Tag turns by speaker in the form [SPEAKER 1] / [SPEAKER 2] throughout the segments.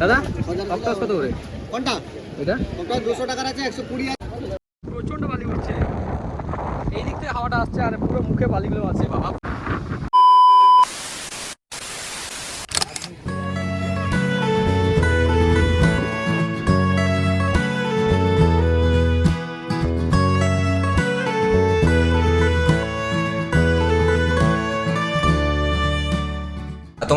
[SPEAKER 1] দাদা অক্টাস কত করে?
[SPEAKER 2] কোনটা?
[SPEAKER 1] এটা?
[SPEAKER 2] ওটা দুশো টাকার আছে একশো কুড়ি আছে।
[SPEAKER 1] প্রচণ্ড বালি উঠছে। এই দিক থেকে হাওয়াটা আসছে আর পুরো মুখে বালিগুলো আছে বাবা।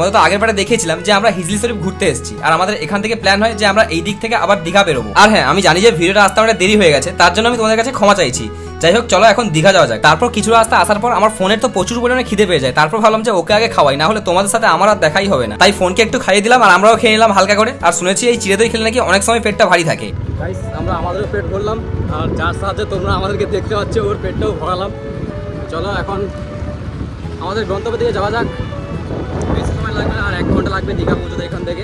[SPEAKER 3] তোমাদের তো আগের বারে দেখেছিলাম যে আমরা হিজলি শরীফ ঘুরতে এসেছি। আর আমাদের এখান থেকে প্ল্যান হয় যে আমরা এই দিক থেকে আবার দীঘা বেরোবো। আর হ্যাঁ আমি জানি যে ভিডিওটা আসতে আমার দেরি হয়ে গেছে, তার জন্য আমি তোমাদের কাছে ক্ষমা চাইছি। যাই হোক, চলো এখন দীঘা যাওয়া যাক। তারপর কিছু রাস্তা আসার পর আমার ফোনের তো প্রচুর পরিমাণে খিদে পেয়ে যায়। তারপর ভাবলাম যে ওকে আগে খাওয়াই, না হলে তোমাদের সাথে আমার আর দেখাই হবে না। তাই ফোনকে একটু খাইয়ে দিলাম আর আমরাও খেয়ে নিলাম হালকা করে। আর শুনেছি এই চিড়ে দই খেলে নাকি অনেক সময় পেটটা ভারী থাকে।
[SPEAKER 1] আমরা আমাদেরও পেট ভরলাম। আর যার সাহায্যে তোমরা আমাদেরকে দেখতে পাচ্ছ, ওর পেটটাও ভরালাম। চলো এখন আমাদের গন্তব্যের দিকে যাওয়া যাক। সময় লাগবে আর এক ঘণ্টা লাগবে দীঘা পৌঁছতে এখান থেকে।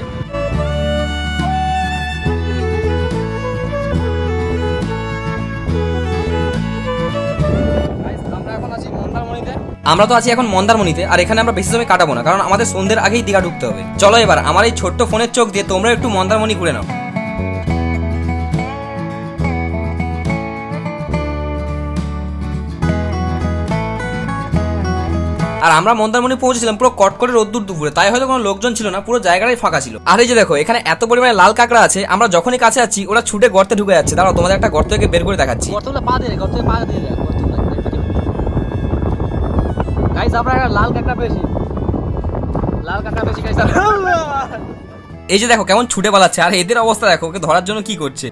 [SPEAKER 1] আমরা
[SPEAKER 3] তো আছি এখন মন্দারমণিতে, আর এখানে আমরা বেশি সময় কাটাবো না, কারণ আমাদের সন্ধ্যের আগেই দীঘা ঢুকতে হবে। চলো এবার, আমার এই ছোট্ট ফোনের চোখ দিয়ে তোমরা একটু মন্দারমণি ঘুরে নাও। আর আমরা মন্দারমণি পৌঁছেছিলাম পুরো কটকটে রোদ্দুর দুপুরে। তাই হয়তো কোনো লোকজন ছিল না পুরো জায়গাটাই ফাঁকা ছিল। আর এই যে দেখো এখানে এত পরিমাণে লাল কাঁকড়া আছে আমরা যখনই কাছে আছি ওরা ছুটে গর্তে ঢুকে যাচ্ছে। দাঁড়াও তোমাদের একটা গর্ত থেকে বের করে দেখাচ্ছি।
[SPEAKER 1] গর্তগুলো পা দিয়ে গর্তে পা দিয়ে গাইস আমরা একটা লাল কাঁকড়া পেয়েছি। লাল কাঁকড়া পেয়েছি গাইস
[SPEAKER 3] এই যে দেখো কেমন ছুটে পালাচ্ছে। আর এদের অবস্থা দেখো ওকে ধরার জন্য কি করছে।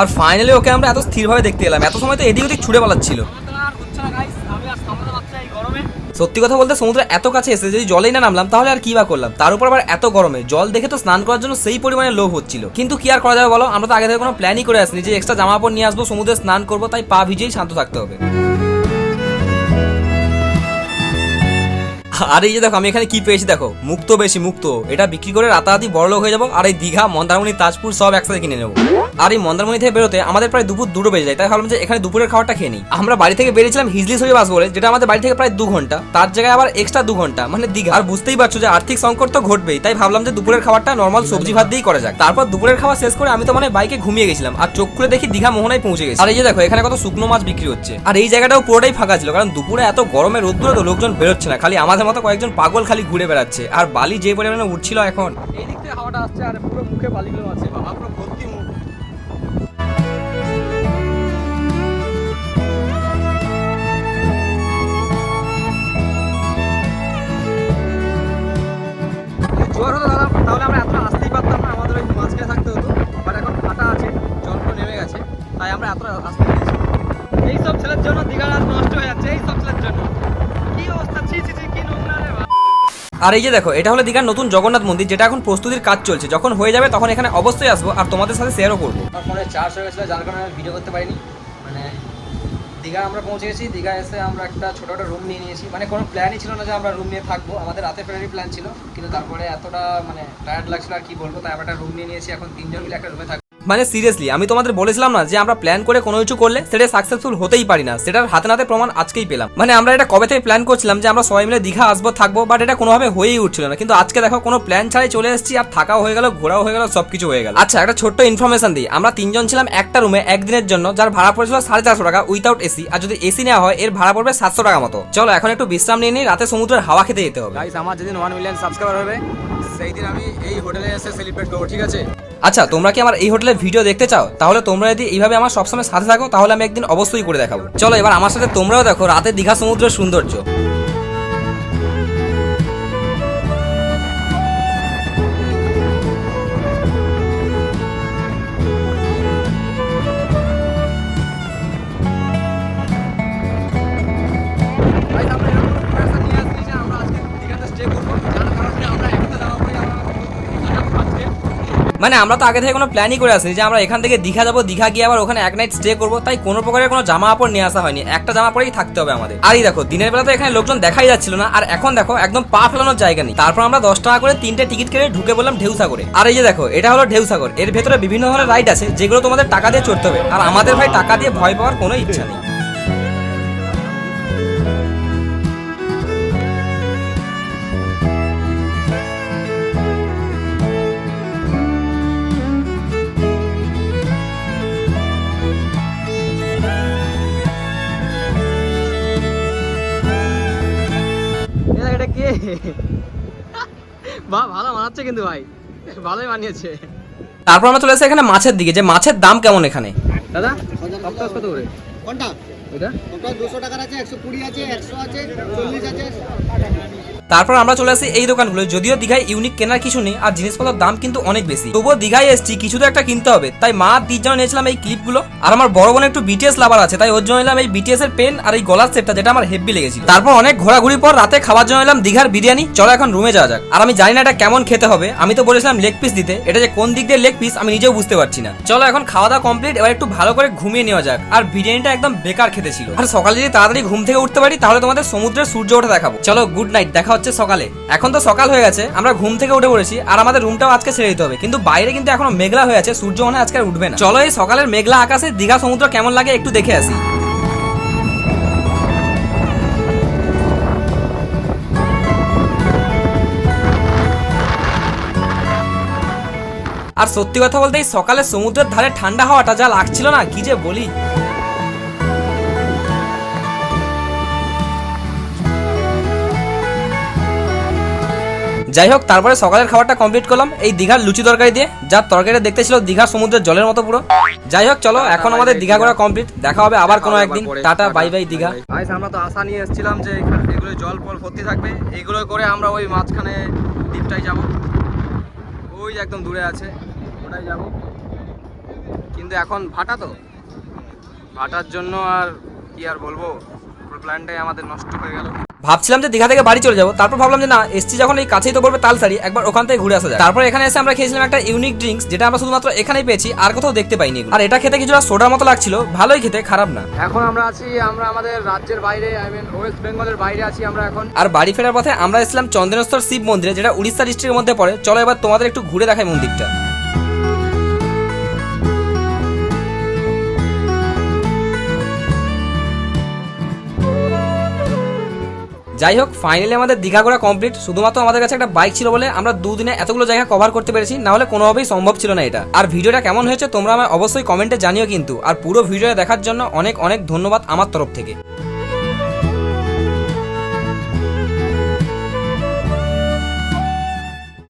[SPEAKER 3] আর ফাইনালি ওকে আমরা এত স্থিরভাবে দেখতে এলাম। এত সময় তো এদিক ওদিক ছুটে পালাচ্ছিল
[SPEAKER 1] আর হচ্ছে না গাইস আমি আর সামলাতে পারছি না এই গরমে
[SPEAKER 3] সত্যি কথা বলতে সমুদ্র এত কাছে এসে যদি জলেই না নামলাম, তাহলে আর কি বা করলাম? তার উপর আবার এত গরমে, জল দেখে তো স্নান করার জন্য সেই পরিমাণে লোভ হচ্ছিল। কিন্তু কি আর করা যাবে বলো? আমরা তো আগে থেকে কোনো প্ল্যানই করে আসিনি যে এক্সট্রা জামা পর নিয়ে আসব, সমুদ্রে স্নান করব, তাই পা ভিজেই শান্ত থাকতে হবে। আর এই যে দেখো, আমি এখানে কি পেয়েছি দেখো? মুক্ত বেশি, মুক্ত। এটা বিক্রি করে রাতারাতি বড়লোক হয়ে যাব আর এই দীঘা, মন্দারমণি, তাজপুর সব একসাথে কিনে নেব। আর এই মন্দারমণি থেকে বেরোতে আমাদের প্রায় দুপুর দুটো বেজে যায়। তাই ভাবলাম যে এখানে দুপুরের খাবারটা খেয়ে নিই। আমরা বাড়ি থেকে বেরিয়েছিলাম হিজলি শরীফ আসব বলে, যেটা আমাদের বাড়ি থেকে প্রায় দু ঘণ্টা। তার জায়গায় আবার এক্সট্রা দু ঘণ্টা মানে দীঘা। আর বুঝতেই পারছ যে আর্থিক সংকট তো ঘটবেই। তাই ভাবলাম যে দুপুরের খাবারটা নর্মাল সবজি ভাত দিয়েই করা যাক। তারপর দুপুরের খাবার শেষ করে আমি তো মানে বাইকে ঘুমিয়ে গেছিলাম। আর চোখ খুলে দেখি দীঘা মোহনায় পৌঁছে গেছি। আর এই যে দেখো, এখানে কত শুকনো মাছ বিক্রি হচ্ছে। আর এই জায়গাটাও পুরোটাই ফাঁকা ছিল, কারণ দুপুরে এত গরমে রোদ্দুরে তো লোকজন বেরোচ্ছে না, খালি আমাদের মতো কয়েকজন পাগল খালি ঘুরে বেড়াচ্ছে। আর বালি যে পরিমাণে উঠছিল এখন।
[SPEAKER 1] এই দিক থেকে হাওয়াটা আসছে আর পুরো মুখে বালিগুলো আছে। বাবা, পুরো ভর্তি
[SPEAKER 3] আর এই যে দেখো, এটা হলো দীঘার নতুন জগন্নাথ মন্দির, যেটা এখন প্রস্তুতির কাজ চলছে। যখন হয়ে যাবে তখন এখানে অবশ্যই আসব আর তোমাদের সাথে শেয়ারও করব।
[SPEAKER 1] ফোনে চার্জ হয়ে গেছিল, যার কারণে আমি ভিডিও করতে পারিনি। মানে দীঘা আমরা পৌঁছে গেছি, দীঘা এসে আমরা একটা ছোটো একটা রুম নিয়ে নিয়েছি। মানে কোনো প্ল্যানই ছিল না যে আমরা রুম নিয়ে থাকব। আমাদের রাতে ফেরারই প্ল্যান ছিল, কিন্তু তারপরে এতটা মানে টায়ার্ড লাগছিল আর কি বলব, তাই আমরা একটা রুম নিয়ে নিয়েছি। এখন তিনজন মিলে একটা রুমে থাকব।
[SPEAKER 3] মানে সিরিয়াসলি আমি তোমাদের বলেছিলাম না যে আমরা প্ল্যান করে কোনো কিছু করলে সেটা সাকসেসফুল হতেই পারি না। সেটার হাতে নাতে প্রমাণ আজকেই পেলাম। মানে আমরা এটা কবে থেকে প্ল্যান করছিলাম যে আমরা সবাই মিলে দীঘা আসব, থাকব বাট এটা কোনোভাবে হয়েই উঠছিল না। কিন্তু আজকে দেখো কোনো প্ল্যান ছাড়াই চলে এসেছি আর থাকাও হয়ে গেল, ঘোরাও হয়ে গেল, সবকিছু হয়ে গেল। আচ্ছা একটা ছোট্ট ইনফরমেশন দিই। আমরা তিনজন ছিলাম একটা রুমে একদিনের জন্য, যার ভাড়া পড়েছিল সাড়ে চারশো টাকা উইথাউট এসি আর যদি এসি নেওয়া হয়, এর ভাড়া পড়বে সাতশো টাকা মতো। চলো, এখন একটু বিশ্রাম নিয়ে নিই, রাতে সমুদ্রের হাওয়া খেতে যেতে হবে।
[SPEAKER 1] আমার যেদিন ওয়ান মিলিয়ন সাবস্ক্রাইবার হবে সেই দিন আমি এই হোটেলে এসে সেলিব্রেট করব, ঠিক আছে?
[SPEAKER 3] আচ্ছা তোমরা কি আমার এই হোটেলের ভিডিও দেখতে চাও? তাহলে তোমরা যদি এইভাবে আমার সবসময় সাথে থাকো, তাহলে আমি একদিন অবশ্যই করে দেখাবো। চলো, এবার আমার সাথে তোমরাও দেখো, রাতে দীঘা সমুদ্রের সৌন্দর্য। মানে আমরা তো আগে থেকে কোনো প্ল্যানই করে আসিনি যে আমরা এখান থেকে দীঘা যাব, দীঘা গিয়ে আবার ওখানে এক নাইট স্টে করব, তাই কোনো প্রকারের কোনো জামা কাপড় নিয়ে আসা হয়নি। একটা জামা পরেই থাকতে হবে আমাদের। আর এই দেখো, দিনের বেলা তো এখানে লোকজন দেখাই যাচ্ছিল না, আর এখন দেখো, একদম পা ফেলানোর জায়গা নেই। তারপর আমরা দশ টাকা করে তিনটে টিকিট কেটে ঢুকে বললাম ঢেউসাগরে। আর এই যে দেখো, এটা হলো ঢেউসাগর। এর ভেতরে বিভিন্ন ধরনের রাইড আছে, যেগুলো তোমাদের টাকা দিয়ে চড়তে হবে। আর আমাদের ভাই টাকা দিয়ে ভয় পাওয়ার কোনো ইচ্ছা নেই।
[SPEAKER 1] বাহ ভালো মানাচ্ছে কিন্তু ভাই। ভালোই মানিয়েছে
[SPEAKER 3] তারপর আমরা চলে এসেছি এখানে মাছের দিকে। যে মাছের দাম কেমন এখানে?
[SPEAKER 1] দাদা সপ্তাহ কত করে?
[SPEAKER 2] কোনটা? ওটা দুশো টাকার আছে একশো কুড়ি আছে একশো আছে চল্লিশ আছে।
[SPEAKER 3] তারপর আমরা চলে আসি এই দোকানগুলো। যদিও দীঘায় ইউনিক কেনার কিছু নেই আর জিনিসপত্রের দাম কিন্তু অনেক বেশি। তবুও দীঘায় এসেছি কিছু তো একটা কিনতে হবে। তাই মা দির জন্য নিয়েছিলাম এই ক্লিপগুলো আর আমার বড় বোন একটু বিটিএস লাভার আছে তাই ওর জন্য নিলাম এই বিটিএস এর পেন আর এই গলার সেটটা যেটা আমার হেভি লেগেছিল। তারপর অনেক ঘোরাঘুরি পর রাতে খাবার জন্য এলাম দীঘার বিরিয়ানি। চলো এখন রুমে যাওয়া যাক। আর আমি জানি না এটা কেমন খেতে হবে। আমি তো বলেছিলাম লেগ পিস দিতে। এটা যে কোন দিক দিয়ে লেগ পিস আমি নিজেও বুঝতে পারছি না। চলো এখন খাওয়া দাওয়া কমপ্লিট এবার একটু ভালো করে ঘুমিয়ে নেওয়া যাক। আর বিরিয়ানিটা একদম বেকার খেতে ছিল। আর সকালে যদি তাড়াতাড়ি ঘুম থেকে উঠতে পারি, তাহলে তোমাদের সমুদ্রের সূর্য ওঠা দেখাবো। চলো গুড নাইট দেখা হচ্ছে সকালে। এখন তো সকাল হয়ে গেছে, আমরা ঘুম থেকে উঠে পড়েছি, আর আমাদের রুমটাও আজকে ছেড়ে দিতে হবে। কিন্তু বাইরে কিন্তু এখনও মেঘলা হয়ে আছে, সূর্য মনে আজকে উঠবে না। চলো, এই সকালের মেঘলা আকাশে দীঘা সমুদ্র কেমন লাগে একটু দেখে আসি। আর সত্যি কথা বলতে, এই সকালে সমুদ্রের ধারে ঠান্ডা হাওয়াটা যা লাগছিল না, কি যে বলি। যাই হোক তারপরে সকালের খাবারটা কমপ্লিট করলাম। এই দীঘার লুচি তরকারি দিয়ে যার তরকারিটা দেখতে ছিল দীঘা সমুদ্রের জলের মতো পুরো। যাই হোক চলো এখন আমাদের দীঘা ঘোরা কমপ্লিট দেখা হবে আবার কোনো একদিন। Tata bye bye Digha.
[SPEAKER 1] আমরা তো আশা নিয়ে এসেছিলাম যে এখানে এগুলো জল ফল ভর্তি থাকবে। এইগুলো করে আমরা ওই মাঝখানে দ্বীপটাই যাব। ওই যে একদম দূরে আছে ওটাই যাব। কিন্তু এখন ভাটা তো। ভাটার জন্য আর কি আর বলব? পুরো প্ল্যানটাই আমাদের নষ্ট হয়ে গেল।
[SPEAKER 3] ভাবছিলাম যে দীঘা থেকে বাড়ি চলে যাব তারপর ভাবলাম যে না এসছি যখন এই কাছেই তো পড়বে তালসারি একবার ওখান থেকে ঘুরে আসা যায় তারপর এখানে এসে আমরা খেয়েছিলাম একটা ইউনিক ড্রিঙ্কস যেটা আমরা শুধুমাত্র এখানেই পেয়েছি আর কোথাও দেখতে পাইনি আর এটা খেতে কিছুটা সোডার মতো লাগছিল ভালোই খেতে খারাপ না।
[SPEAKER 1] এখন আমরা আছি আমরা আমাদের রাজ্যের বাইরে আই মিন ওয়েস্ট বেঙ্গলের বাইরে আছি আমরা এখন।
[SPEAKER 3] আর বাড়ি ফেরার পথে আমরা এসেছিলাম চন্দনেশ্বর শিব মন্দিরে যেটা উড়িষ্যা ডিস্ট্রিক্টের মধ্যে পড়ে। চলো এবার তোমাদের একটু ঘুরে দেখাই মন্দিরটা। যাই হোক ফাইনালি আমাদের দীঘা ঘোরা কমপ্লিট শুধুমাত্র আমাদের কাছে একটা বাইক ছিল বলে আমরা দুদিনে এতগুলো জায়গা কভার করতে পেরেছি না হলে কোনোভাবেই সম্ভব ছিল না এটা। আর ভিডিওটা কেমন হয়েছে তোমরা আমার অবশ্যই কমেন্টে জানিও কিন্তু। আর পুরো ভিডিওটা দেখার জন্য অনেক অনেক ধন্যবাদ আমার তরফ থেকে।